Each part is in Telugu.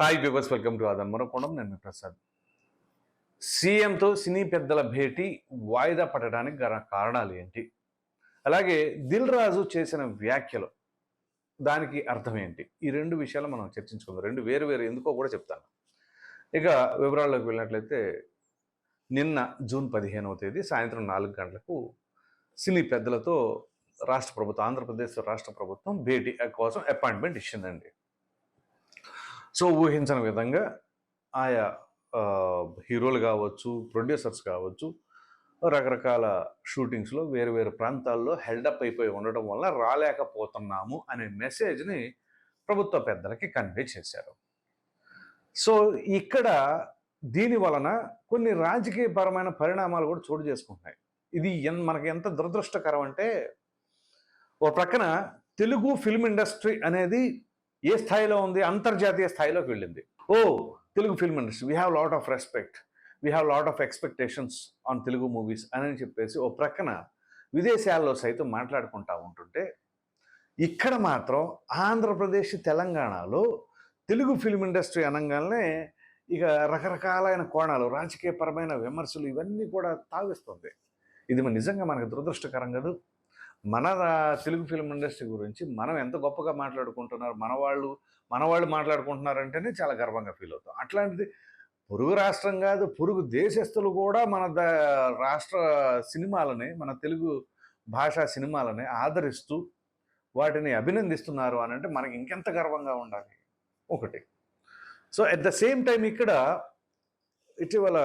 Hi viewers welcome to Aadhan నేను ప్రసాద్. సీఎంతో సినీ పెద్దల భేటీ వాయిదా పడడానికి గల కారణాలు ఏంటి? అలాగే దిల్ రాజు చేసిన వ్యాఖ్యలు దానికి అర్థం ఏంటి? ఈ రెండు విషయాలు మనం చర్చించుకుందాం. రెండు వేరు వేరు ఎందుకో కూడా చెప్తాను. ఇక వివరాల్లోకి వెళ్ళినట్లయితే నిన్న జూన్ పదిహేనవ తేదీ సాయంత్రం నాలుగు గంటలకు సినీ పెద్దలతో రాష్ట్ర ప్రభుత్వం ఆంధ్రప్రదేశ్ రాష్ట్ర ప్రభుత్వం భేటీ కోసం అపాయింట్మెంట్ ఇచ్చిందండి. సో ఊహించని విధంగా ఆయా హీరోలు కావచ్చు ప్రొడ్యూసర్స్ కావచ్చు రకరకాల షూటింగ్స్లో వేరు వేరు ప్రాంతాల్లో హెల్డప్ అయిపోయి ఉండటం వల్ల రాలేకపోతున్నాము అనే మెసేజ్ని ప్రభుత్వ పెద్దలకి కన్వే చేశారు. సో ఇక్కడ దీని వలన కొన్ని రాజకీయపరమైన పరిణామాలు కూడా చోటు చేసుకుంటున్నాయి. ఇది ఎన్ మనకి ఎంత దురదృష్టకరం అంటే ఓ ప్రక్కన తెలుగు ఫిల్మ్ ఇండస్ట్రీ అనేది ఏ స్థాయిలో ఉంది? అంతర్జాతీయ స్థాయిలోకి వెళ్ళింది. ఓ Telugu film industry. We have lot of respect we have lot of expectations on Telugu movies అని చెప్పేసి ఓ ప్రక్కన విదేశాల్లో సైతం మాట్లాడుకుంటా ఉంటుంటే ఇక్కడ మాత్రం ఆంధ్రప్రదేశ్ తెలంగాణలో తెలుగు ఫిల్మ్ ఇండస్ట్రీ అనగానే ఇక రకరకాలైన కోణాలు రాజకీయపరమైన విమర్శలు ఇవన్నీ కూడా తావిస్తుంది. ఇది నిజంగా మనకు దురదృష్టకరం కదా? మన తెలుగు ఫిల్మ్ ఇండస్ట్రీ గురించి మనం ఎంత గొప్పగా మాట్లాడుకుంటున్నారు మన వాళ్ళు మన వాళ్ళు మాట్లాడుకుంటున్నారంటేనే చాలా గర్వంగా ఫీల్ అవుతాం. అట్లాంటిది పొరుగు రాష్ట్రం కాదు పొరుగు దేశస్తులు కూడా మన ద రాష్ట్ర సినిమాలని మన తెలుగు భాషా సినిమాలని ఆదరిస్తూ వాటిని అభినందిస్తున్నారు అని అంటే మనకి ఇంకెంత గర్వంగా ఉండాలి? ఒకటి. So at the same time ఇక్కడ ఇటీవల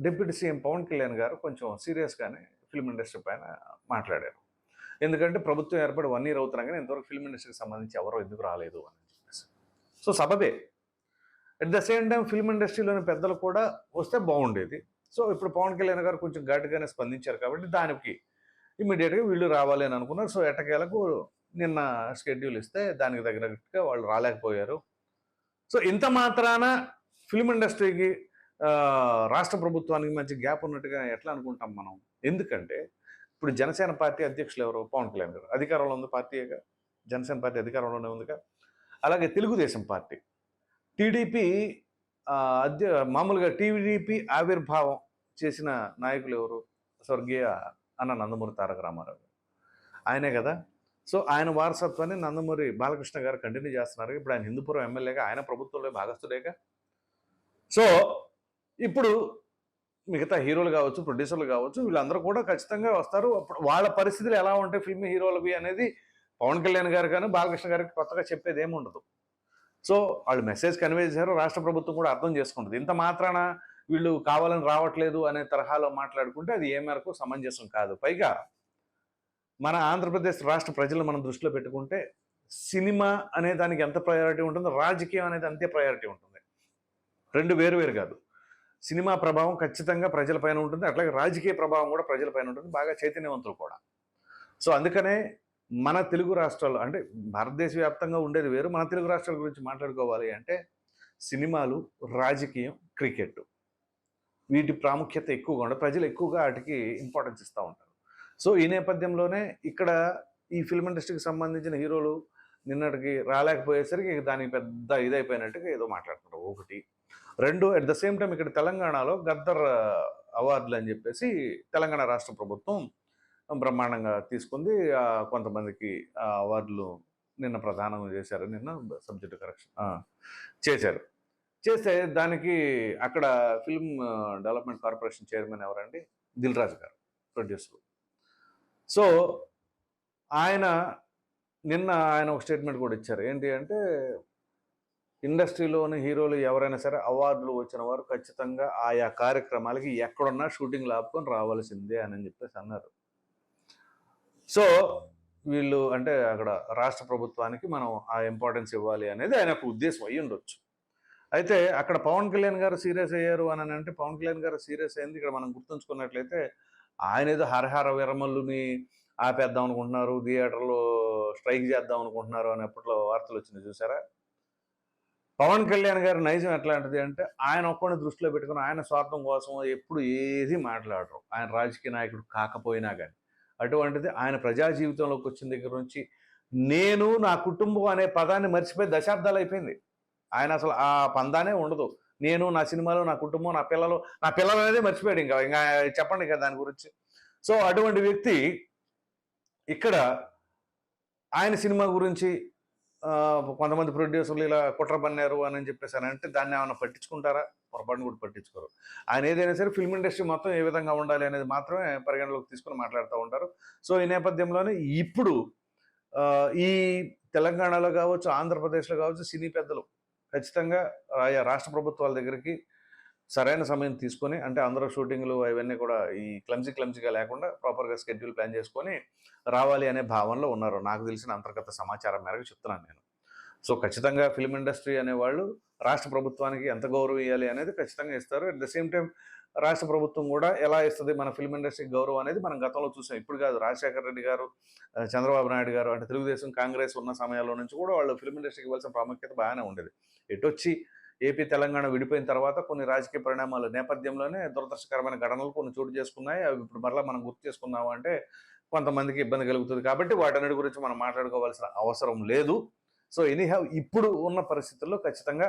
డిప్యూటీ సీఎం పవన్ కళ్యాణ్ గారు కొంచెం సీరియస్గానే ఫిల్మ్ ఇండస్ట్రీ పైన మాట్లాడారు. ఎందుకంటే ప్రభుత్వం ఏర్పడి వన్ ఇయర్ అవుతున్నా కానీ ఇంతవరకు ఫిల్మ్ ఇండస్ట్రీకి సంబంధించి ఎవరో ఎందుకు రాలేదు అని చెప్పేసి. So సబబే. At the same time film ఇండస్ట్రీలోని పెద్దలు కూడా వస్తే బాగుండేది. సో ఇప్పుడు పవన్ కళ్యాణ్ గారు కొంచెం ఘాటుగానే స్పందించారు కాబట్టి దానికి ఇమీడియట్గా వీళ్ళు రావాలి అని అనుకున్నారు. సో ఎట్టకేలకు నిన్న షెడ్యూల్ ఇస్తే దానికి తగినట్టుగా వాళ్ళు రాలేకపోయారు. సో ఇంత మాత్రాన ఫిల్మ్ ఇండస్ట్రీకి రాష్ట్ర ప్రభుత్వానికి మంచి గ్యాప్ ఉన్నట్టుగా ఎట్లా అనుకుంటాం మనం? ఎందుకంటే ఇప్పుడు జనసేన పార్టీ అధ్యక్షులు ఎవరు? పవన్ కళ్యాణ్ గారు. అధికారంలో ఉంది పార్టీగా? జనసేన పార్టీ అధికారంలోనే ఉందిగా? అలాగే తెలుగుదేశం పార్టీ. టీడీపీ అధ్య మామూలుగా టీడీపీ ఆవిర్భావం చేసిన నాయకులు ఎవరు? స్వర్గీయ అన్న నందమూరి తారక రామారావు ఆయనే కదా? సో ఆయన వారసత్వాన్ని నందమూరి బాలకృష్ణ గారు కంటిన్యూ చేస్తున్నారు. ఇప్పుడు ఆయన హిందూపురం ఎమ్మెల్యేగా ఆయన ప్రభుత్వంలో భాగస్థుడేగా? సో ఇప్పుడు మిగతా హీరోలు కావచ్చు ప్రొడ్యూసర్లు కావచ్చు వీళ్ళందరూ కూడా ఖచ్చితంగా వస్తారు. అప్పుడు వాళ్ళ పరిస్థితులు ఎలా ఉంటాయి ఫిల్మ్ హీరోలవి అనేది పవన్ కళ్యాణ్ గారు కానీ బాలకృష్ణ గారికి కొత్తగా చెప్పేది ఏమి ఉండదు. సో వాళ్ళు మెసేజ్ కన్వే చేశారు రాష్ట్ర ప్రభుత్వం కూడా అర్థం చేసుకుంటుంది. ఇంత మాత్రాన వీళ్ళు కావాలని రావట్లేదు అనే తరహాలో మాట్లాడుకుంటే అది ఏ మేరకు సమంజసం కాదు. పైగా మన ఆంధ్రప్రదేశ్ రాష్ట్ర ప్రజలు మనం దృష్టిలో పెట్టుకుంటే సినిమా అనే దానికి ఎంత ప్రయారిటీ ఉంటుందో రాజకీయం అనేది అంతే ప్రయారిటీ ఉంటుంది. రెండు వేరు వేరు కాదు. సినిమా ప్రభావం ఖచ్చితంగా ప్రజలపైన ఉంటుంది. అట్లాగే రాజకీయ ప్రభావం కూడా ప్రజలపైన ఉంటుంది. బాగా చైతన్యవంతులు కూడా. సో అందుకనే మన తెలుగు రాష్ట్రాలు అంటే భారతదేశ వ్యాప్తంగా ఉండేది వేరు. మన తెలుగు రాష్ట్రాల గురించి మాట్లాడుకోవాలి అంటే సినిమాలు రాజకీయం క్రికెట్ వీటి ప్రాముఖ్యత ఎక్కువగా ఉండదు ప్రజలు ఎక్కువగా వాటికి ఇంపార్టెన్స్ ఇస్తూ ఉంటారు. సో ఈ నేపథ్యంలోనే ఇక్కడ ఈ ఫిల్మ్ ఇండస్ట్రీకి సంబంధించిన హీరోలు నిన్నటికి రాలేకపోయేసరికి దానికి పెద్ద ఇదైపోయినట్టుగా ఏదో మాట్లాడుతున్నారు ఒకటి రెండు అట్ ద సేమ్ టైం ఇక్కడ తెలంగాణలో గద్దర్ అవార్డులు అని చెప్పేసి తెలంగాణ రాష్ట్ర ప్రభుత్వం బ్రహ్మాండంగా తీసుకుంది. కొంతమందికి ఆ అవార్డులు నిన్న ప్రదానం చేశారు నిన్న సబ్జెక్ట్ కరెక్షన్ చేశారు. చేస్తే దానికి అక్కడ ఫిల్మ్ డెవలప్మెంట్ కార్పొరేషన్ చైర్మన్ ఎవరండి? దిల్ రాజు గారు ప్రొడ్యూసర్. సో ఆయన నిన్న ఆయన ఒక స్టేట్మెంట్ కూడా ఇచ్చారు. ఏంటి అంటే ఇండస్ట్రీలోని హీరోలు ఎవరైనా సరే అవార్డులు వచ్చిన వారు ఖచ్చితంగా ఆయా కార్యక్రమాలకి ఎక్కడున్నా షూటింగ్ ఆపుకొని రావాల్సిందే అని చెప్పేసి అన్నారు. సో వీళ్ళు అంటే అక్కడ రాష్ట్ర ప్రభుత్వానికి మనం ఆ ఇంపార్టెన్స్ ఇవ్వాలి అనేది ఆయన ఉద్దేశం అయ్యి ఉండొచ్చు. అయితే అక్కడ పవన్ కళ్యాణ్ గారు సీరియస్ అయ్యారు అని అంటే పవన్ కళ్యాణ్ గారు సీరియస్ అయింది. ఇక్కడ మనం గుర్తుంచుకున్నట్లయితే ఆయన ఏదో హరహర విరమల్లుని ఆపేద్దాం అనుకుంటున్నారు థియేటర్లో స్ట్రైక్ చేద్దాం అనుకుంటున్నారు అని అప్పట్లో వార్తలు వచ్చినాయి చూసారా? పవన్ కళ్యాణ్ గారి నైజం ఎట్లాంటిది అంటే ఆయన ఒక్కడిని దృష్టిలో పెట్టుకుని ఆయన స్వార్థం కోసం ఎప్పుడు ఏది మాట్లాడరు. ఆయన రాజకీయ నాయకుడు కాకపోయినా కానీ అటువంటిది ఆయన ప్రజా జీవితంలోకి వచ్చిన దగ్గర నుంచి నేను నా కుటుంబం అనే పదాన్ని మర్చిపోయి దశాబ్దాలు అయిపోయింది. ఆయన అసలు ఆ పందానే ఉండదు. నేను నా సినిమాలు నా కుటుంబం నా పిల్లలు నా పిల్లలు అనేది మర్చిపోయాడు ఇంకా. ఇంకా చెప్పండి కదా దాని గురించి. సో అటువంటి వ్యక్తి ఇక్కడ ఆయన సినిమా గురించి కొంతమంది ప్రొడ్యూసర్లు ఇలా కుట్ర పన్నారు అని చెప్పేసి అని అంటే దాన్ని ఏమైనా పట్టించుకుంటారా? పొరపాటును కూడా పట్టించుకోరు. ఆయన ఏదైనా సరే ఫిల్మ్ ఇండస్ట్రీ మొత్తం ఏ విధంగా ఉండాలి అనేది మాత్రమే పరిగణలోకి తీసుకుని మాట్లాడుతూ ఉంటారు. సో ఈ నేపథ్యంలోనే ఇప్పుడు ఈ తెలంగాణలో కావచ్చు ఆంధ్రప్రదేశ్లో కావచ్చు సినీ పెద్దలు ఖచ్చితంగా ఆయా రాష్ట్ర ప్రభుత్వాల దగ్గరికి సరైన సమయం తీసుకొని అంటే అందరూ షూటింగ్లు అవన్నీ కూడా ఈ క్లమ్జీ క్లమ్జీగా లేకుండా ప్రాపర్గా స్కెడ్యూల్ ప్లాన్ చేసుకొని రావాలి అనే భావనలో ఉన్నారు. నాకు తెలిసిన అంతర్గత సమాచారం మేరకు చెప్తున్నాను నేను. సో ఖచ్చితంగా ఫిల్మ్ ఇండస్ట్రీ అనేవాళ్ళు రాష్ట్ర ప్రభుత్వానికి ఎంత గౌరవం ఇవ్వాలి అనేది ఖచ్చితంగా ఇస్తారు. అట్ ద సేమ్ టైం రాష్ట్ర ప్రభుత్వం కూడా ఎలా ఇస్తుంది మన ఫిల్మ్ ఇండస్ట్రీకి గౌరవం అనేది మనం గతంలో చూసాం. ఇప్పుడు కాదు రాజశేఖర రెడ్డి గారు చంద్రబాబు నాయుడు గారు అంటే తెలుగుదేశం కాంగ్రెస్ ఉన్న సమయాల్లో నుంచి కూడా వాళ్ళు ఫిల్మ్ ఇండస్ట్రీకి ఇవ్వాల్సిన ప్రాముఖ్యత బాగానే ఉండేది. ఎటొచ్చి ఏపీ తెలంగాణ విడిపోయిన తర్వాత కొన్ని రాజకీయ పరిణామాల నేపథ్యంలోనే దురదృష్టకరమైన ఘటనలు కొన్ని చోటు చేసుకున్నాయి. అవి ఇప్పుడు మరలా మనం గుర్తు చేసుకున్నాము అంటే కొంతమందికి ఇబ్బంది కలుగుతుంది. కాబట్టి వాటన్నిటి గురించి మనం మాట్లాడుకోవాల్సిన అవసరం లేదు. సో ఎనీహౌ ఇప్పుడు ఉన్న పరిస్థితుల్లో ఖచ్చితంగా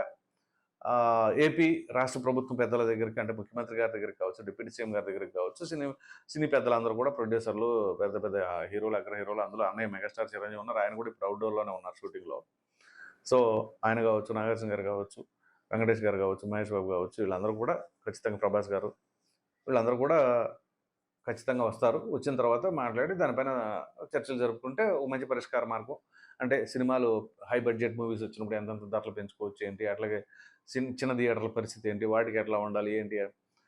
ఏపీ రాష్ట్ర ప్రభుత్వం పెద్దల దగ్గరికి అంటే ముఖ్యమంత్రి గారి దగ్గరికి కావచ్చు డిప్యూటీ సీఎం గారి దగ్గరికి కావచ్చు సినీ సినీ పెద్దలందరూ కూడా ప్రొడ్యూసర్లు పెద్ద పెద్ద హీరోలు అగ్ర హీరోలు అందులో అన్నయ్య మెగాస్టార్ చిరంజీవి ఉన్నారు. ఆయన కూడా ఇప్పుడు అవుట్డోర్లోనే ఉన్నారు షూటింగ్లో. సో ఆయన కావచ్చు నాగార్జున గారు కావచ్చు వెంకటేష్ గారు కావచ్చు మహేష్ బాబు కావచ్చు వీళ్ళందరూ కూడా ఖచ్చితంగా ప్రభాస్ గారు వీళ్ళందరూ కూడా ఖచ్చితంగా వస్తారు. వచ్చిన తర్వాత మాట్లాడి దానిపైన చర్చలు జరుపుకుంటే మంచి పరిష్కార మార్గం. అంటే సినిమాలు హై బడ్జెట్ మూవీస్ వచ్చినప్పుడు ఎంతెంత ధరలు పెంచుకోవచ్చు ఏంటి? అట్లాగే చిన్న చిన్న థియేటర్ల పరిస్థితి ఏంటి? వాటికి ఎట్లా ఉండాలి? ఏంటి?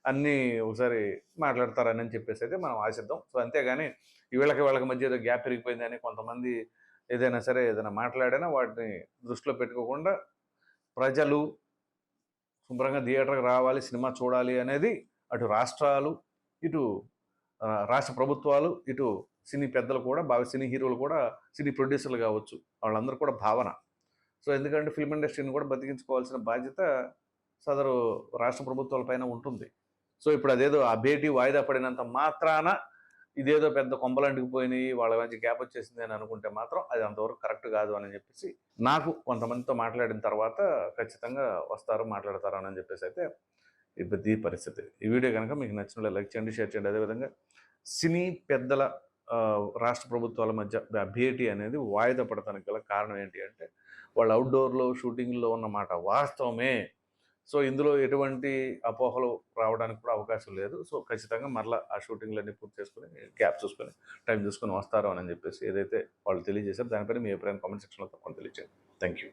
అన్నీ ఒకసారి మాట్లాడతారని అని చెప్పేసి అయితే మనం ఆశిద్దాం. సో అంతేగాని వీళ్ళకి వీళ్ళకి మధ్య ఏదో గ్యాప్ పెరిగిపోయిందని కొంతమంది ఏదైనా సరే ఏదైనా మాట్లాడినా వాటిని దృష్టిలో పెట్టుకోకుండా ప్రజలు శుభ్రంగా థియేటర్కి రావాలి సినిమా చూడాలి అనేది అటు రాష్ట్రాలు ఇటు రాష్ట్ర ప్రభుత్వాలు ఇటు సినీ పెద్దలు కూడా బాగా సినీ హీరోలు కూడా సినీ ప్రొడ్యూసర్లు కావచ్చు వాళ్ళందరూ కూడా భావన. సో ఎందుకంటే ఫిల్మ్ ఇండస్ట్రీని కూడా బతికించుకోవాల్సిన బాధ్యత సదరు రాష్ట్ర ప్రభుత్వాల పైన ఉంటుంది. సో ఇప్పుడు అదేదో ఆ భేటీ వాయిదా పడినంత మాత్రాన ఇదేదో పెద్ద కొంపలంటికి పోయినాయి వాళ్ళ మధ్య గ్యాప్ వచ్చేసింది అని అనుకుంటే మాత్రం అది అంతవరకు కరెక్ట్ కాదు అని చెప్పేసి నాకు కొంతమందితో మాట్లాడిన తర్వాత ఖచ్చితంగా వస్తారు మాట్లాడతారు అని చెప్పేసి అయితే ఇది పరిస్థితి. ఈ వీడియో కనుక మీకు నచ్చినట్లు లైక్ చేయండి షేర్ చేయండి. అదేవిధంగా సినీ పెద్దల రాష్ట్ర ప్రభుత్వాల మధ్య భేటీ అనేది వాయిదా పడటానికి గల కారణం ఏంటి అంటే వాళ్ళు అవుట్డోర్లో షూటింగ్లో ఉన్నమాట వాస్తవమే. సో ఇందులో ఎటువంటి అపోహలు రావడానికి కూడా అవకాశం లేదు. సో ఖచ్చితంగా మరలా ఆ షూటింగ్లన్నీ పూర్తి చేసుకుని గ్యాప్ చూసుకొని టైం చూసుకొని వస్తారు అని చెప్పేసి ఏదైతే వాళ్ళు తెలియజేశారో దానిపైన మీ అభిప్రాయం కామెంట్ సెక్షన్లో తప్పకుండా తెలియజేయండి థ్యాంక్ యూ